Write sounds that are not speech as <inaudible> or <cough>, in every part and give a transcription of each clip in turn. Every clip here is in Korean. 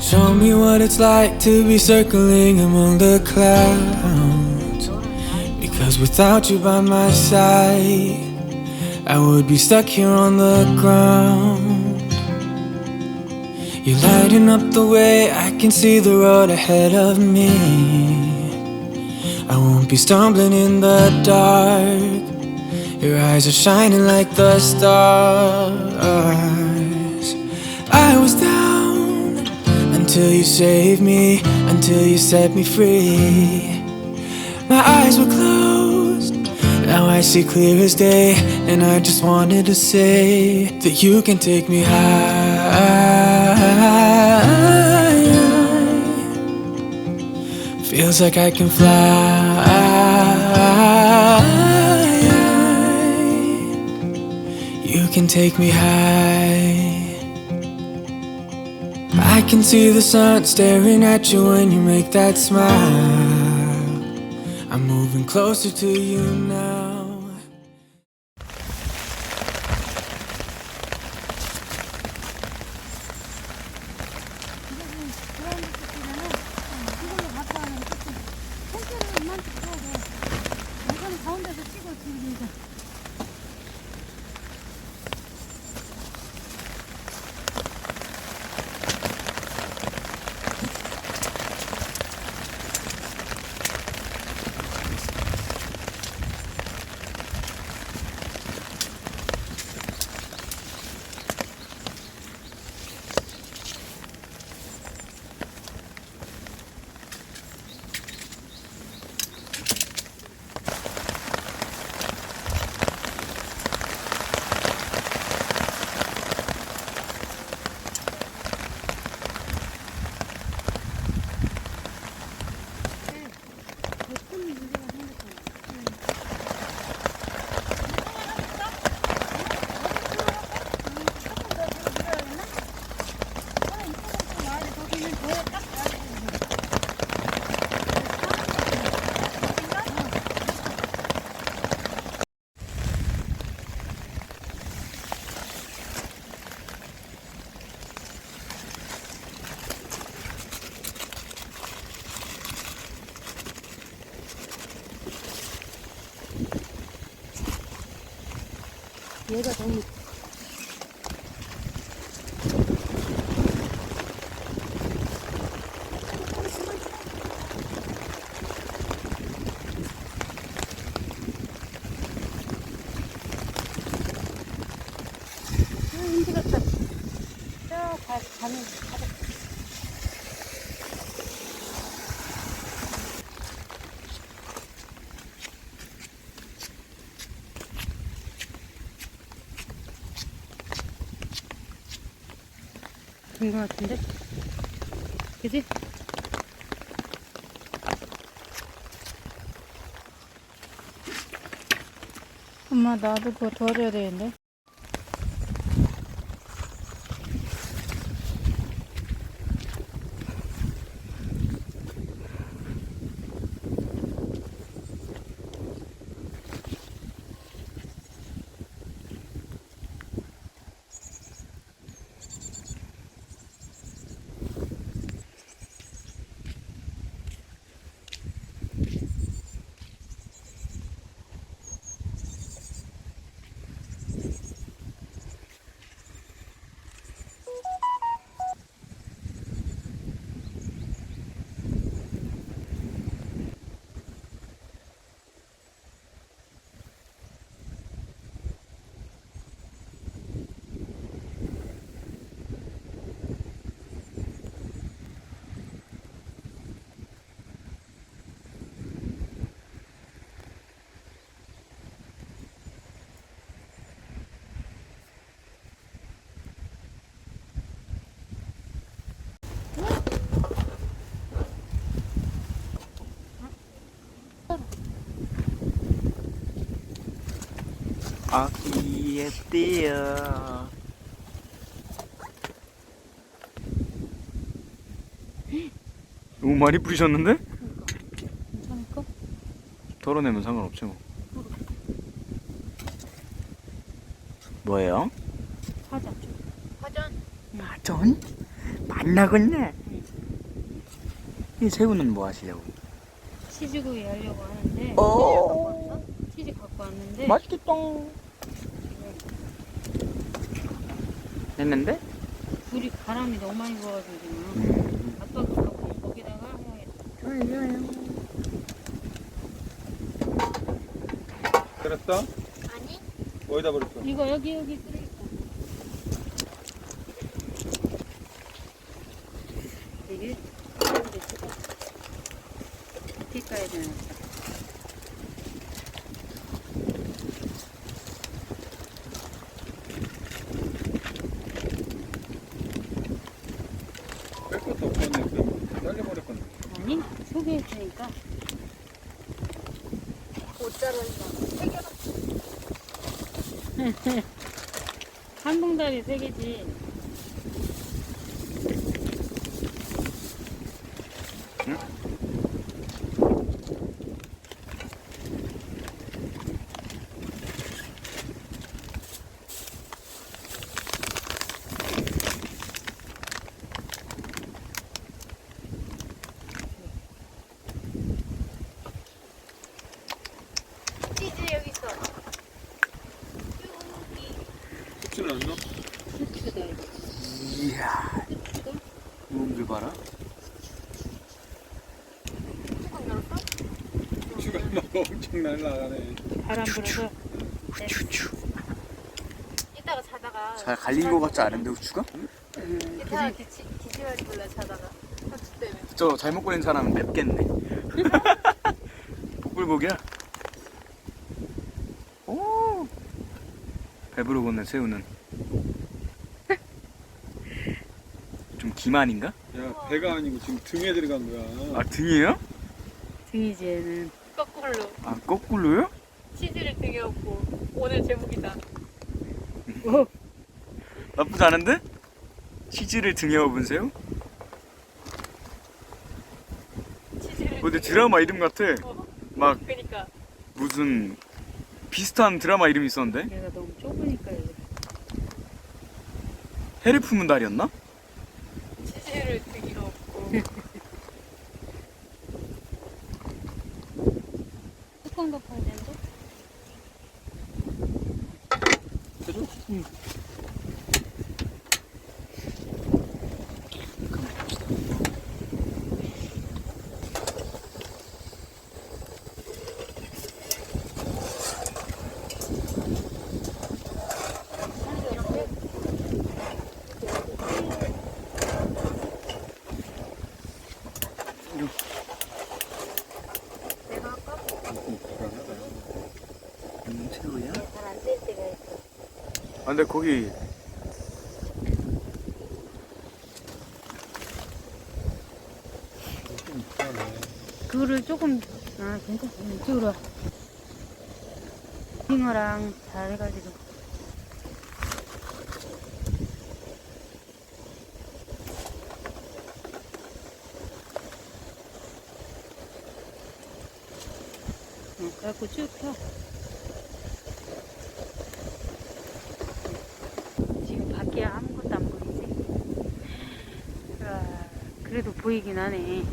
Show me what it's like to be circling among the clouds. Because without you by my side, I would be stuck here on the ground. You're lighting up the way, I can see the road ahead of me. I won't be stumbling in the dark. Your eyes are shining like the stars. I was down until you saved me, until you set me free. My eyes were closed, now I see clear as day, and I just wanted to say that you can take me high. Feels like I can fly. You can take me high. I can see the sun staring at you when you make that smile. I'm moving closer to you now. 된거 같은데? 그지? 엄마 나도 그거 도와줘야 되는데 아기의 띠야 너무 많이 뿌리셨는데? 괜찮을까? 덜어내면 상관없지 뭐 뭐예요? 과자 좀. 과자 전? 만나겠네. 이 새우는 뭐 하시려고? 치즈구이 하려고 하는데 어. 치즈 갖고 왔는데 맛있겠다. 됐는데? 불이 바람이 너무 많이 불어가지고 지금 음. 아빠가 갖고 온 거기다가 해야겠다. 좋아요, 좋아요. 그랬어? 아니? 어디다 버렸어? 이거 여기 여기 쓰레기통. 이게 밑에 가야 되나? 뺄 것도 없었네. 그럼 잘려버릴 건데. 아니 소개했으니까 <laughs> 한 봉다리 세 개지. 치즈 여기 있어. 숙취는 안 넣어? 후추다 이거. 이야. 후추가? 놈들 봐라. 숙취가 막 엄청 날라가네. 바람 불어서 후추추. 이따가 자다가 잘 갈린 거 같지 않은데 후추가? 이따가 기치, 기침할지 몰라 자다가 화투 때문에 저 잘못 걸린 사람은 맵겠네. <laughs> 복불복이야. 오. 배부르 걷는 새우는. 좀 기만인가? 야, 배가 아니고 지금 등에 들어간 거야. 아 등이에요? 등이지 얘는. 거꾸로 아 거꾸로요? 치즈를 등에 업고 오늘 제목이다 오, 나쁘지 않은데? 치즈를 등에 업은 새우? 치즈를 어, 근데 드라마 이름 같아. 어. 막 그니까 무슨 비슷한 드라마 이름 있었는데? 얘가 너무 좁으니까. 해를 품은 달이었나? 치즈를 등에 업고 뚜껑 덮어야 되는데? 해줘? 내가 할까? 음, 새우야? 잘안될 때가 있어 아 근데 거기. 그거를 조금 아 괜찮아 이쪽으로 와. 빙어랑 다 해가지고 응, 그래갖고 쭉 펴. 지금 밖에 아무것도 안 보이지? 아, 그래도 보이긴 하네.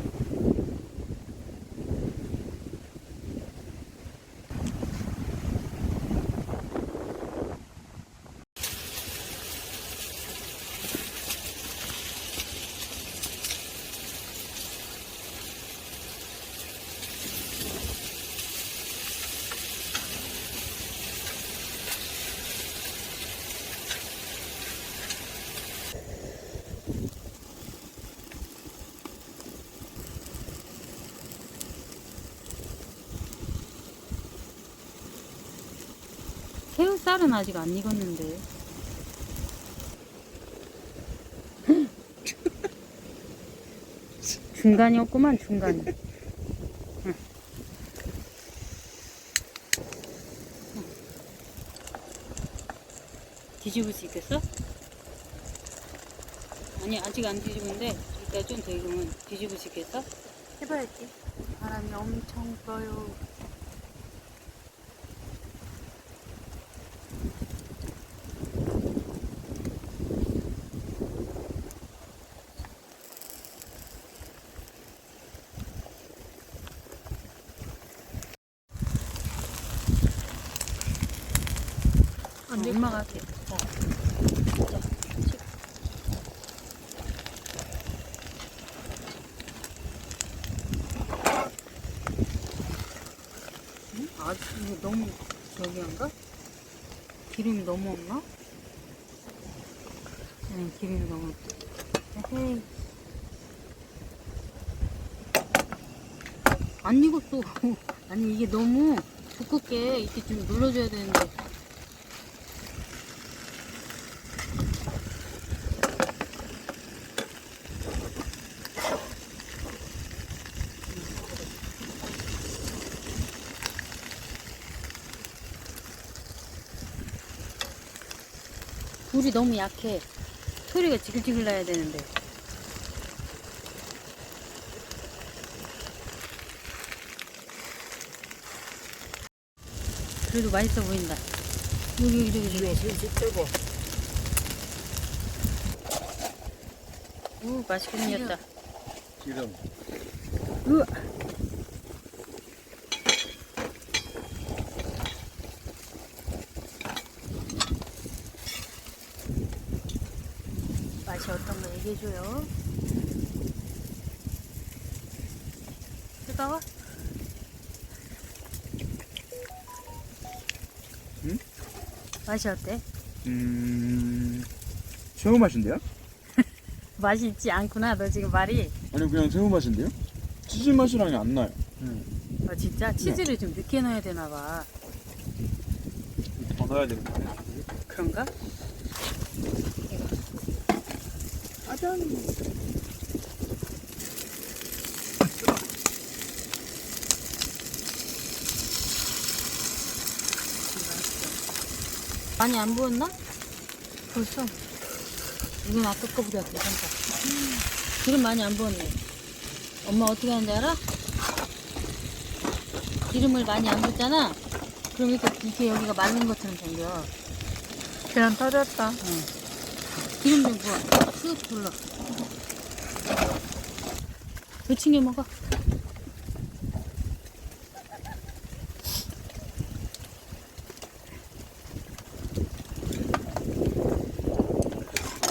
새우살은 아직 안 익었는데. <laughs> 중간이었구만, 중간. 응. 뒤집을 수 있겠어? 아니, 아직 안 뒤집은데, 이따 좀 더 익으면 뒤집을 수 있겠어? 해봐야지 바람이 엄청 불어요 엄마가 할게. 자. 자. 응? 아, 이거 너무 저기 한가? 기름이 너무 없나? 응, 기름이 너무 없다. 에헤이. 안 익었어. <laughs> 아니, 이게 너무 두껍게 이렇게 좀 눌러줘야 되는데. 불이 너무 약해. 소리가 지글지글 나야 되는데. 그래도 맛있어 보인다. 여기, 여기, 여기, 여기. 슬슬 빼고. 오, 맛있게 생겼다. 기름. 으아. 맛이 얘기해줘요. 뜨거워? 응? 맛이 어때? 음 새우 맛인데요? <laughs> 맛이 있지 않구나, 너 지금 말이. 아니 그냥 새우 맛인데요? 치즈 맛이랑이 안 나요. 어, 진짜 치즈를 좀 늦게 넣어야 되나 봐. 더 넣어야 되는 거 아니야? 그런가? 짜잔. 많이 안 부었나? 벌써? 이건 아까 거보다 괜찮다. 음, 기름 많이 안 부었네. 엄마 어떻게 하는지 알아? 기름을 많이 안 붓잖아? 그럼 이렇게, 이렇게 여기가 마른 것처럼 생겨. 계란 터졌다. 기름 좀 부어. 쓱 불러. 부침개 먹어.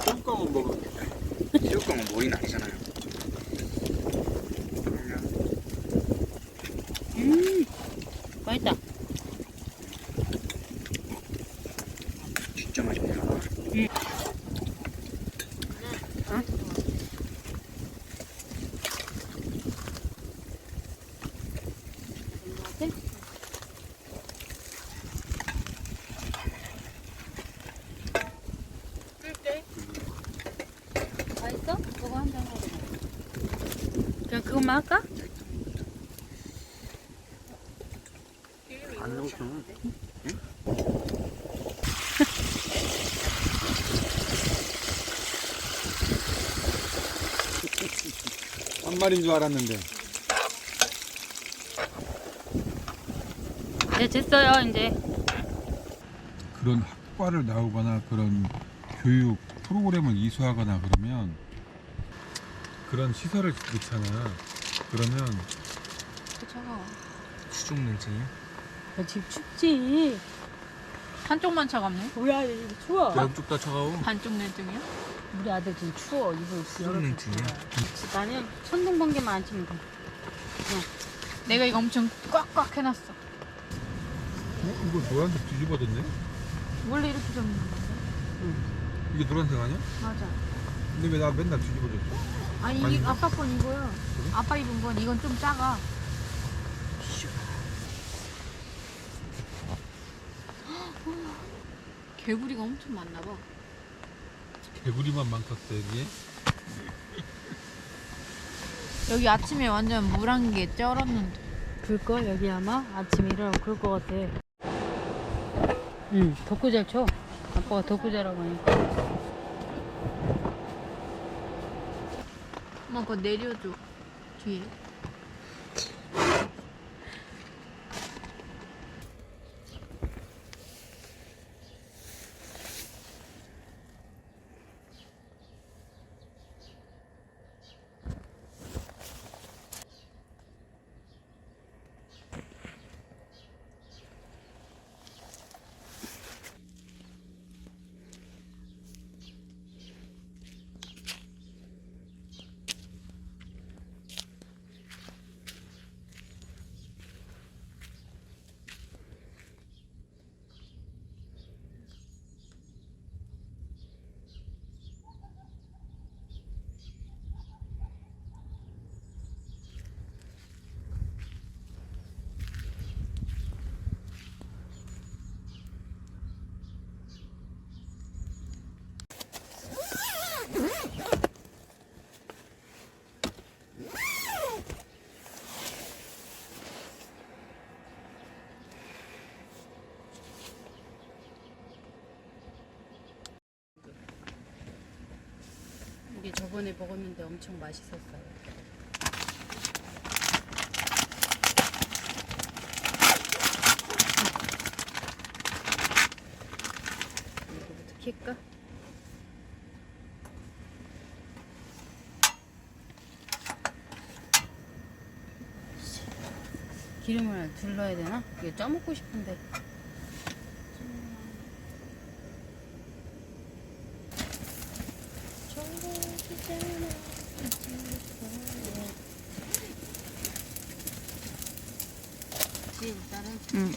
뚜껑은 먹으면 새우깡은 머리는 아니잖아요. 음, 맛있다. 진짜 맛있네요. 네? 맛있어? 그거 한 잔 하고. 그냥 그것만 할까? 안 넣었어. 한 마리인 줄 알았는데. 네, 됐어요, 이제. 그런 학과를 나오거나 그런 교육 프로그램을 이수하거나 그러면 그런 시설을 넣잖아. 그러면 차가워. 수족 냉증이요? 야, 지금 춥지? 한쪽만 차갑네. 뭐야, 이거 추워. 양쪽 다 차가워. 반쪽 내증이요? 우리 아들 지금 추워. 이불 열어서 냉증이야? 추워. 나는 천둥 번개만 안 치면 돼. 내가 이거 엄청 꽉꽉 해놨어. 어? 이거 노란색 뒤집어졌네? 원래 이렇게 접는 건데. 이게 노란색 아니야? 맞아. 근데 왜 나 맨날 뒤집어졌어? 아니, 아니, 이 아빠 건 이거야. 그래? 아빠 입은 건 이건 좀 작아. 개구리가 엄청 많나 봐. 개구리만 많겠어 여기에? 여기 아침에 완전 물한개 쩔었는데. 그럴걸? 여기 아마 아침에 일어나면 그럴 것 같아. 응, 덕구 잘 쳐. 아빠가 덕구 잘하고 하니까. 엄마 그거 내려줘. 뒤에. 저기 저번에 먹었는데 엄청 맛있었어요. 이거부터 킬까? 기름을 둘러야 되나? 이거 쪄먹고 싶은데. 그치, 일단은. 응.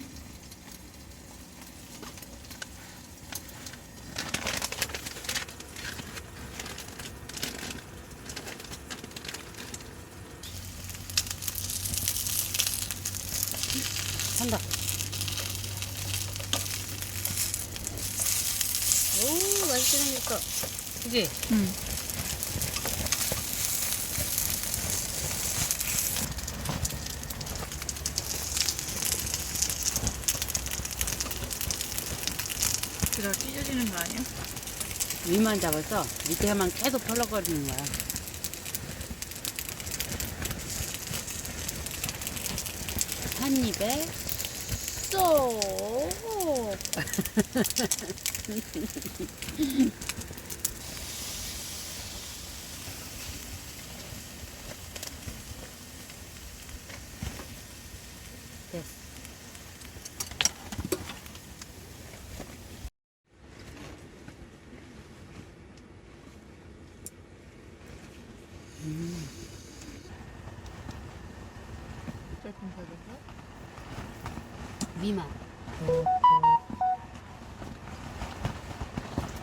한다. 오, 생겼어. 그지? 응. 그다 찢어지는 거 아니야? 위만 잡아서 밑에만 계속 펄럭거리는 거야. 한 입에 쏙! <laughs> 됐어. 조금 더 넣어? 미만.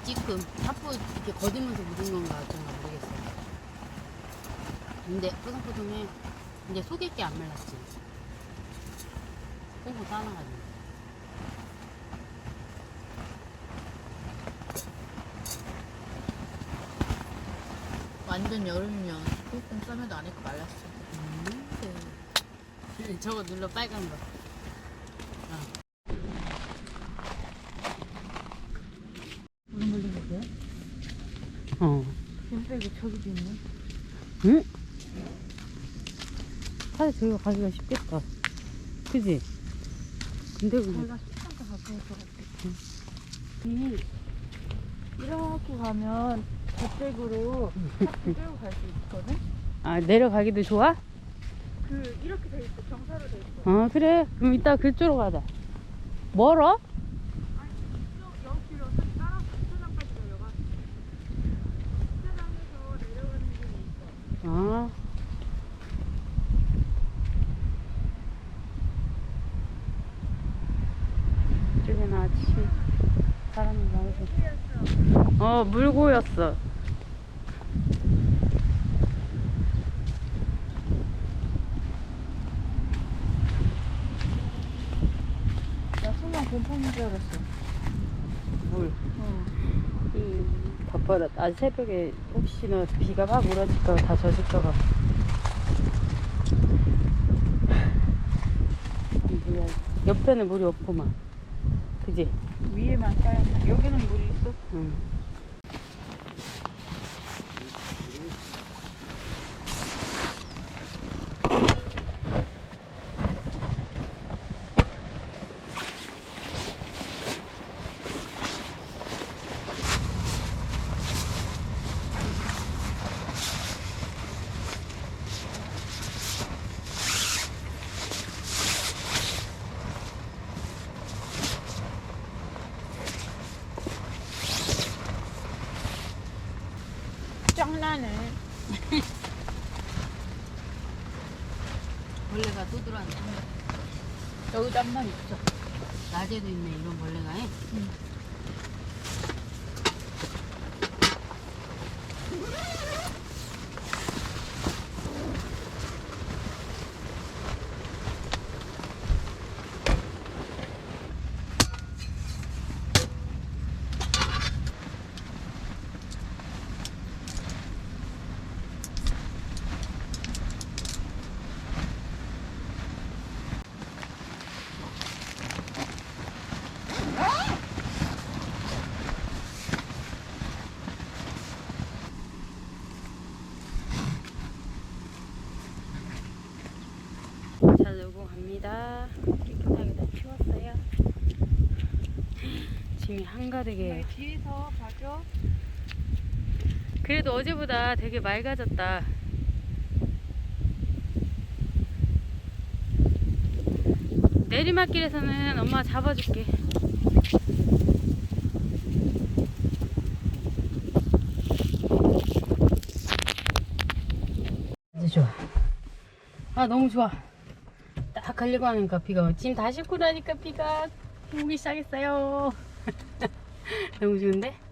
찌끔 타프 이렇게 거두면서 묻은 건가 어쩐가 모르겠어. 근데 뽀송뽀송해. 이제 속일 게 안 말랐지. 꽁꽁 싸놔가지고. 완전 여름이면 꽁꽁 싸매도 안에 거 말랐어. 네. 저거 눌러 빨간 거. 무슨 물린 거세요? 어. 뱀빼기 저기도 있네. 응? 사실 저기가 가기가 쉽겠다. 그지? 근데 그게 저희가 식당가 가까이 들어갈게. 이렇게 가면 저쪽으로 차트 끌고 갈 수 있거든? 아 내려가기도 좋아? 그, 이렇게 돼 있어. 경사로 돼 있어. 어 그래 그럼 이따 그쪽으로 가자 멀어? 여기로 따라 주차장까지 내려가. 주차장에서 내려가는 길이 있어. 아 이쪽에는 아침 사람이 많아서 어 물고였어 나 순간 곰팡인 줄 알았어. 물이 바빠라 아 새벽에 혹시나 비가 막 몰아칠까 다 젖을까봐 옆에는 물이 없구만 그지? 위에만 쌓여. 여기는 물이 있어. 응. 또 들어왔네 여기도 한 마리 있어. 낮에도 있네 이런 벌레가 에? 한가득이에요. 뒤에서 봐줘. 그래도 어제보다 되게 맑아졌다. 내리막길에서는 엄마가 잡아줄게. 아주 좋아. 아 너무 좋아. 딱 가려고 하니까 비가 짐 다 싣고 나니까 비가 오기 시작했어요. <laughs> <laughs> 너무 좋은데?